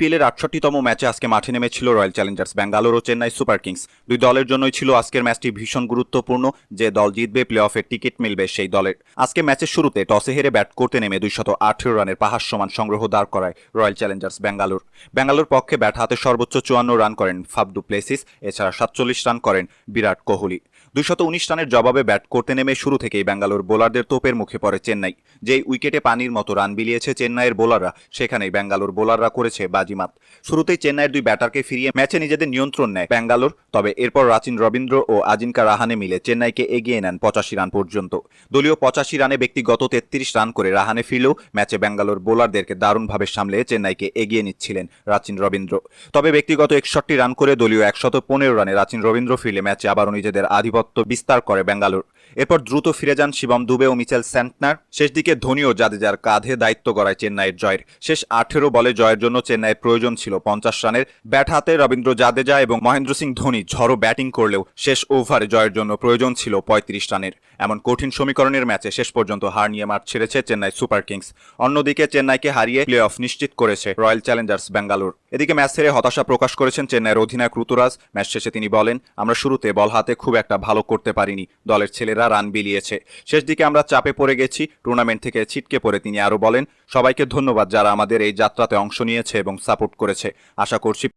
IPL এর আটষট্টিতম ম্যাচে আজকে মাঠে নেমেছিল রয়্যাল চ্যালেঞ্জার্স ব্যাঙ্গালোর ও চেন্নাই সুপার কিংস দুই দলের জন্যই ছিল আজকের ম্যাচটি ভীষণ গুরুত্বপূর্ণ। যে দল জিতবে প্লে অফের টিকিট মিলবে সেই দলের। আজকে ম্যাচের শুরুতে টসে হেরে ব্যাট করতে নেমে দুইশত আঠেরো রানের পাহাড় সমান সংগ্রহ দাঁড় করায় রয়্যাল চ্যালেঞ্জার্স ব্যাঙ্গালোর। ব্যাঙ্গালোর পক্ষে ব্যাট হাতে সর্বোচ্চ চুয়ান্ন রান করেন ফাবদু প্লেসিস, এছাড়া সাতচল্লিশ রান করেন বিরাট কোহলি। দুইশত উনিশ রানের জবাবে ব্যাট করতে নেমে শুরু থেকেই ব্যাঙ্গালোর বোলারদের তোপের মুখে পড়ে চেন্নাই। যেই উইকেটে পানির মতো রান বিলিয়েছে চেন্নাইয়ের বোলাররা, সেখানেই ব্যাঙ্গালোর বোলাররা করেছে বাজিমাত। শুরুতেই চেন্নাইয়ের দুই ব্যাটারকে ফিরিয়ে ম্যাচে নিজেদের নিয়ন্ত্রণ নেয় ব্যাঙ্গালোর, তবে এরপর রাচিন রবীন্দ্র ও আজিনকা রাহানে মিলে চেন্নাইকে এগিয়ে নেন পঁচাশি রান পর্যন্ত। দলীয় পঁচাশি রানে ব্যক্তিগত তেত্রিশ রান করে রাহানে ফিরলেও ম্যাচে ব্যাঙ্গালোর বোলারদেরকে দারুণভাবে সামলে চেন্নাইকে এগিয়ে নিচ্ছিলেন রাচিন রবীন্দ্র। তবে ব্যক্তিগত একষট্টি রান করে দলীয় একশত পনেরো রানে রাচিন রবীন্দ্র ফিরলে ম্যাচে আবারও নিজেদের আধিপত্য বিস্তার করে ব্যাঙ্গালোর এরপর দ্রুত ফিরে যান শিবম দুবে ও মিচেল স্যান্টনার। শেষ দিকে ধোনি ও জাদেজার কাঁধে দায়িত্ব গড়ায় চেন্নাইয়ের জয়ের। শেষ আঠেরো বলে জয়ের জন্য চেন্নাইয়ের প্রয়োজন ছিল পঞ্চাশ রানের। ব্যাট হাতে রবীন্দ্র জাদেজা এবং মহেন্দ্র সিং ধোনি ঝড়ো ব্যাটিং করলেও শেষ ওভারে জয়ের জন্য প্রয়োজন ছিল পঁয়ত্রিশ রানের। এমন কঠিন সমীকরণের ম্যাচে শেষ পর্যন্ত হার নিয়ে মাঠ ছেড়েছে চেন্নাই সুপার কিংস। অন্যদিকে চেন্নাইকে হারিয়ে প্লে অফ নিশ্চিত করেছে রয়্যাল চ্যালেঞ্জার্স ব্যাঙ্গালোর এদিকে ম্যাচ ছেড়ে হতাশা প্রকাশ করেছেন চেন্নাইয়ের অধিনায়ক ঋতুরাজ। ম্যাচ শেষে তিনি বলেন, আমরা শুরুতে বল হাতে খুব একটা ভালো করতে পারিনি। দলের ছেলেরা রান বিলিয়েছে। শেষ দিকে আমরা চাপে পড়ে গেছি টুর্নামেন্ট থেকে ছিটকে পড়ে তিনি আরও বলেন, সবাইকে ধন্যবাদ যারা আমাদের এই যাত্রাতে অংশ নিয়েছে এবং সাপোর্ট করেছে। আশা করছি